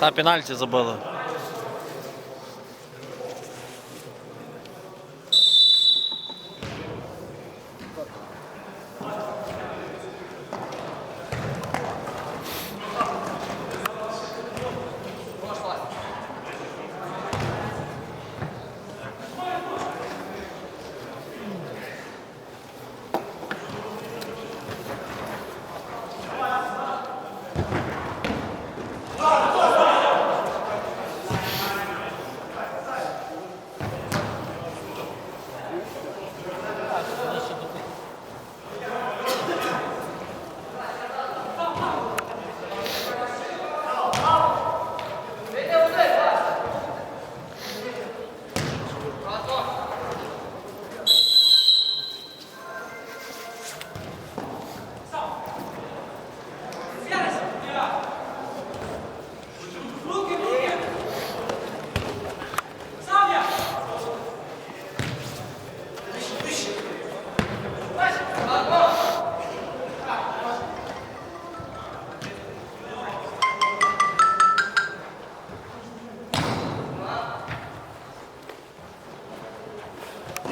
Та пенальті забили.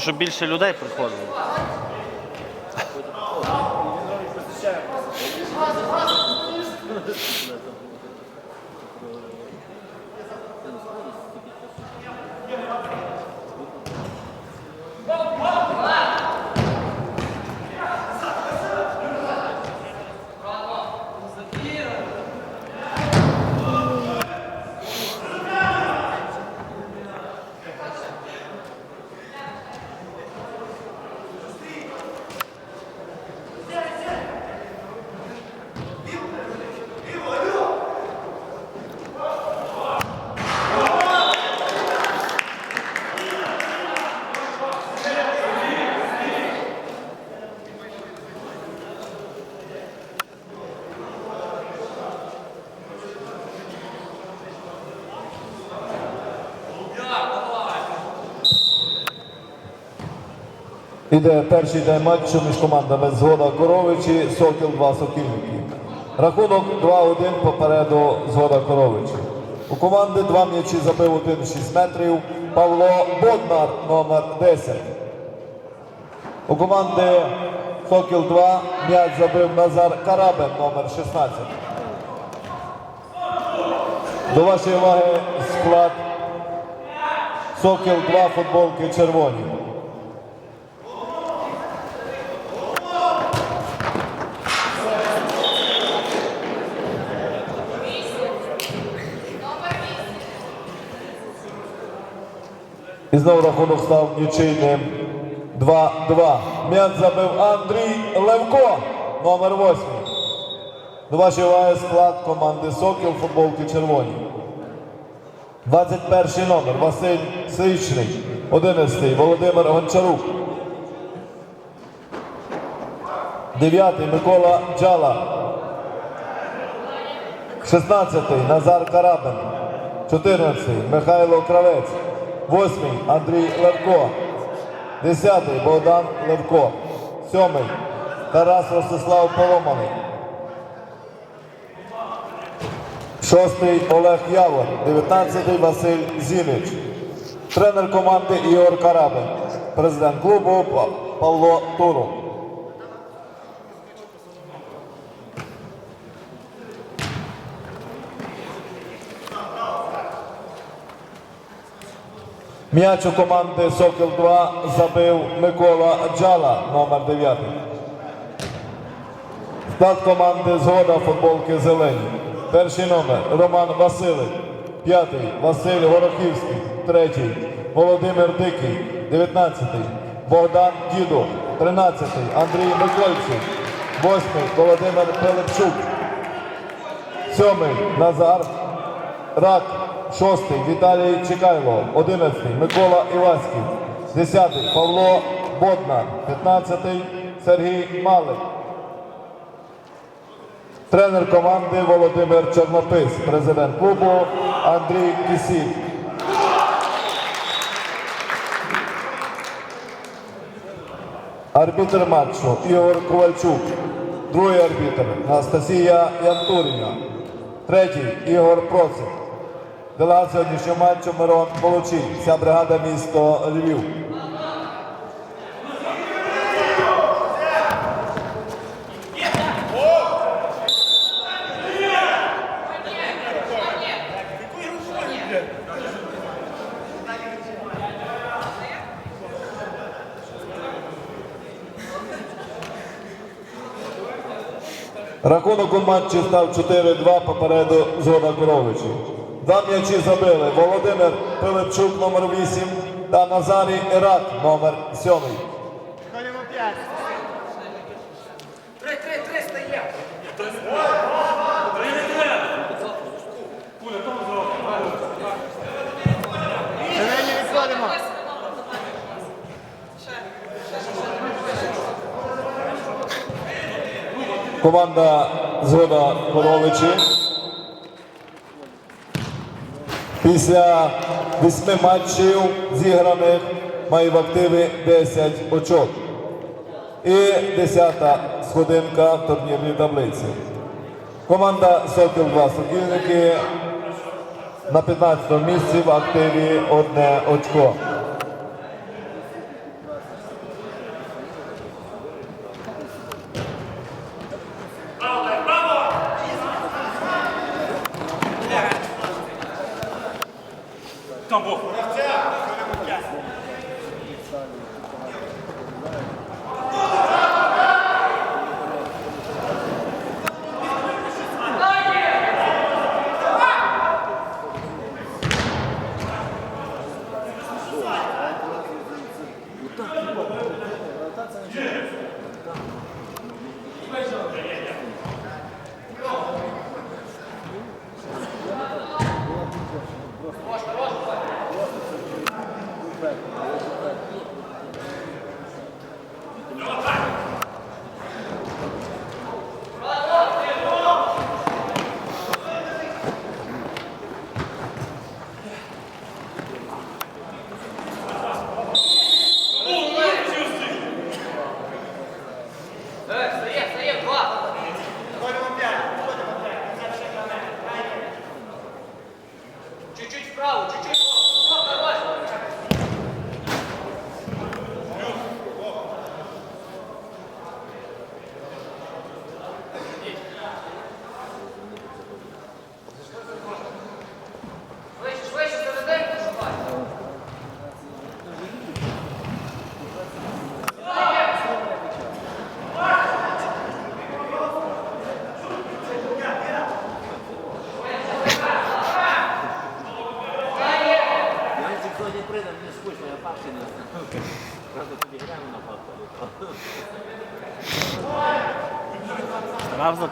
щоб більше людей приходило. Іде перший день матчу між командами Згода Корович і Сокіл 2 Сокільники. Рахунок 2-1 попереду Згода Корович. У команди два м'ячі забив один 6 метрів Павло Боднар, номер 10. У команди Сокіл 2 м'яч забив Назар Карабин, номер 16. До вашої уваги склад Сокіл 2 футболки червоні. І знову рахунок став нічийним 2-2. М'яч забив Андрій Левко, номер 8. До вашої уваги склад команди Сокіл футболки червоні. 21 номер Василь Сичний. 11 Володимир Гончарук. 9 Микола Джала. 16 Назар Карабин. 14 Михайло Кравець. 8 Андрій Левко. 10 Богдан Левко. 7 Тарас Ростислав Поломаний. Шостий Олег Явор, 19-й Василь Зінич. Тренер команди Ігор Карабин. Президент клубу Павло Туру. М'яч у команди Сокіл 2 забив Микола Джала, номер 9. Склад команди Згода футболки зелені. Перший номер Роман Василик. П'ятий Василь Горохівський. Третій Володимир Дикий. Дев'ятнадцятий Богдан Дідо. Тринадцятий Андрій Микольчик. Восьмий Володимир Пилипчук. Сьомий Назар Рак. Шостий Віталій Чекайло. Одинадцятий Микола Іваськів. Десятий Павло Боднар. П'ятнадцятий Сергій Малик. Тренер команди Володимир Чорнопис, президент клубу Андрій Кисіль. Арбітр матчу Ігор Ковальчук. Другий арбітр Анастасія Янтуріна. Третій Ігор Процик. Делегат сьогоднішнього матчу Мирон Волочій. Вся бригада місто Львів. Рахунок у матчі став 4-2 попереду Згода Коровичі. Два м'ячі забили Володимир Пилипчук номер 8 та Назарій Ірак номер 7. Ходимо п'ять. Три, три, три стає. Зелені відходимо. Команда Згода Коровичі. Після восьми матчів зіграних має в активі 10 очок. І 10-та сходинка в турнірній таблиці. Команда Сокіл 2 Сокільники на 15 місці в активі одне очко.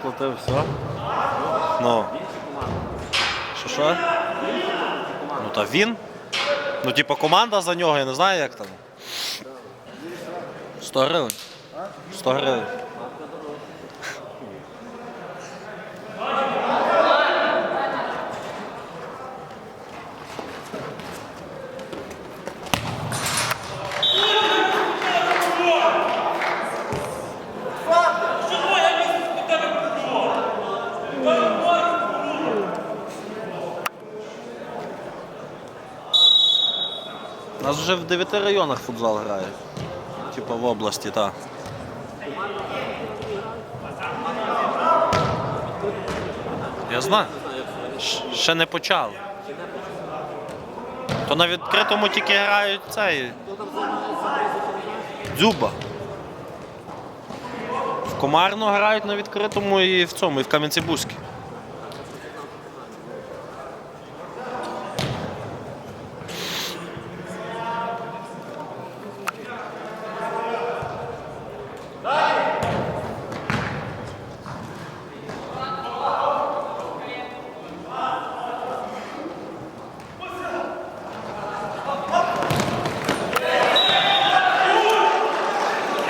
Заплатив, все. Ну, що що? Ну та він. Ну, типа команда за нього, я не знаю як там. 100 гривень. 100 гривень. Вже в 9 районах футзал грає. Типа в області, так. Я знаю. Ще не почали. То на відкритому тільки грають цей. Дзюба. В Комарно грають на відкритому і в цьому, і в Кам'янці-Бузькій.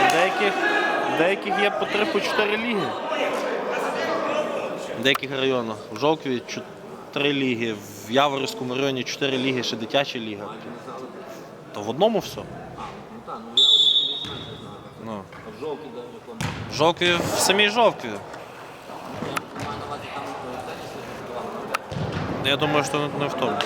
В деяких, в деяких є по 3 по 4 ліги. В деяких районах. В Жовкві три ліги, в Яворівському районі чотири ліги, ще дитяча ліга. То в одному все. Ну ну. Ну. В якому. В самій теніс фестиваль. Я думаю, що не в тому.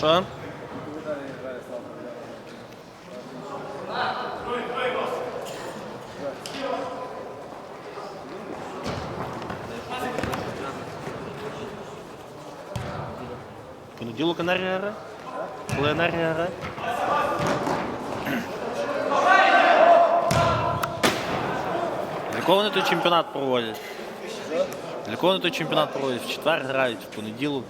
Що? Понеділок енергія грає? Коли енергія грає? Для кого вони той чемпіонат проводять? Для кого вони той чемпіонат проводять? В четвер грають, в понеділок.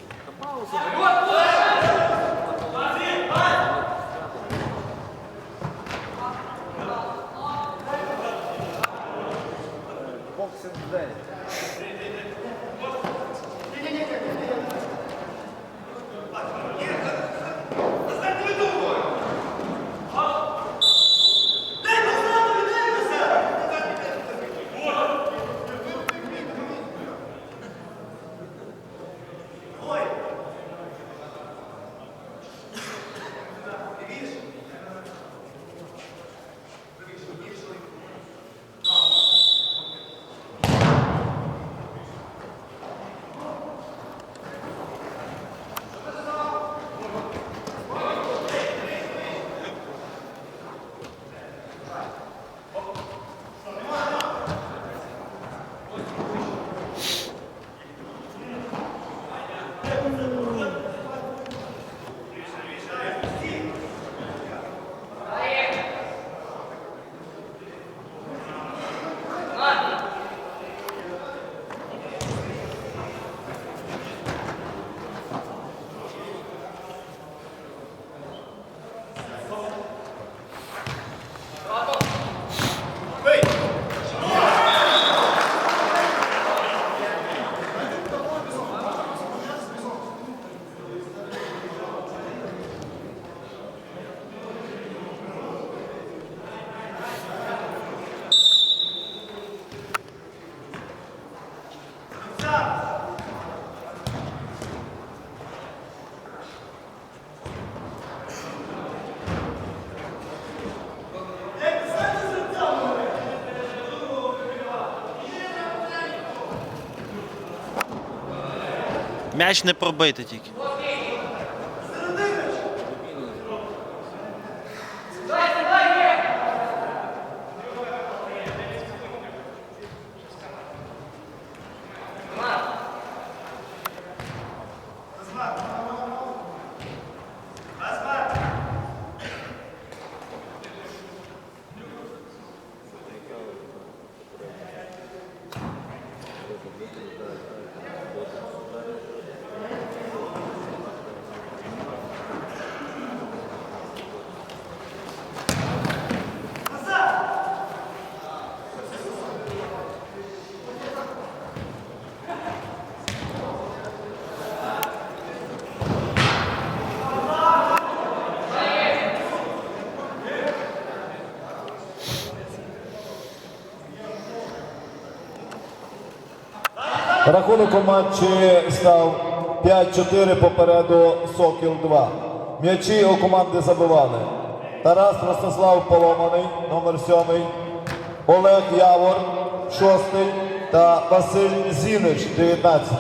М'яч не пробити тільки. Рахунок у матчі став 5-4 попереду Сокіл 2. М'ячі у команди забивали. Тарас Ростислав Поломаний, номер 7, Олег Явор, 6 та Василь Зінич, 19.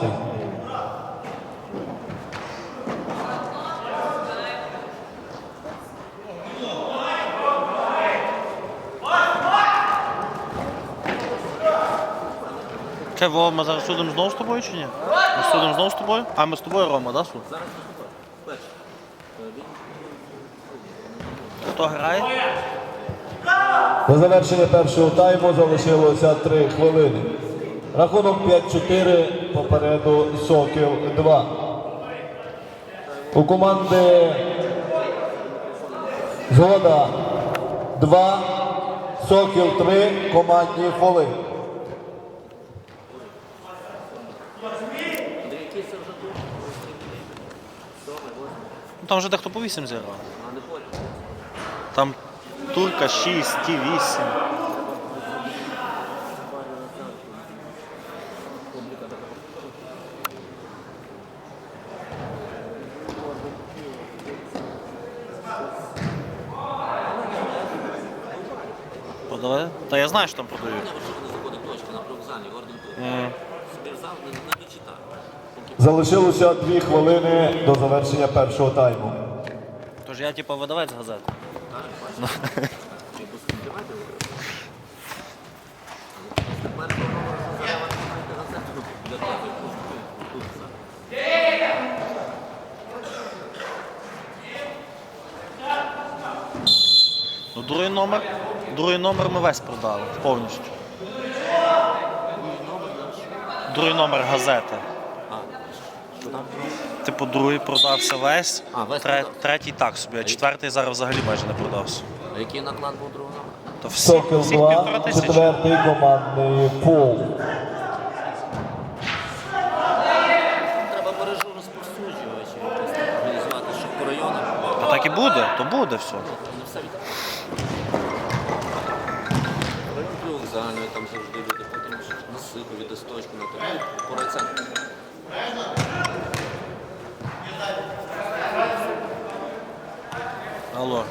Це Вова, ми зараз судимо знову з тобою чи ні? Ми судимо знову з тобою? А ми з тобою, Рома, да, суд? Зараз. Хто грає? До завершення першого тайму залишилося 3 хвилини. Рахунок 5-4 попереду Сокіл 2. У команди Згода 2, Сокіл 3, командні фоли. Андрій, який це вже тут? Сьомий, восьмий. Ну, там вже дехто по 8 зіграв. Там турка 6, ті 8. Подавай. Та я знаю, що там продають. Гордон тут. М. Собі взяв, не, не дочитав. Поки Залишилося 2 хвилини до завершення першого тайму. Тож я типу видавець газети. Ну, другий номер. Другий номер ми весь продали повністю. Другий номер газети. Типу, другий продався весь, А, весь тре- продався. третій так собі, а четвертий зараз взагалі майже не продався. А який наклад був другого? То всі, Сокіл всіх півтора 2, тисячі. четвертий командний фол. Треба мережу розповсюджувачів так організувати, щоб по районах було. Та так і буде, то буде все. Не все від... Район привокзальний, там завжди люди, потім на Сихові, де сточку, на тому, по райцентру. Алло.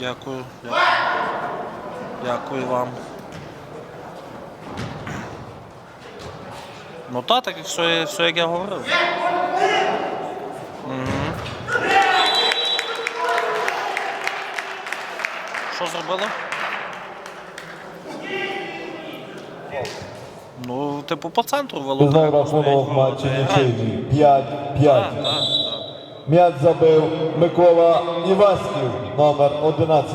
Дякую. Дякую, вам. Ну та, так все, все як я говорив. Що зробили? Ну, типу, по центру вело. Знов рахунок матчі нічийний. 5-5. Так, М'яч забив Микола Іваськів, номер 11.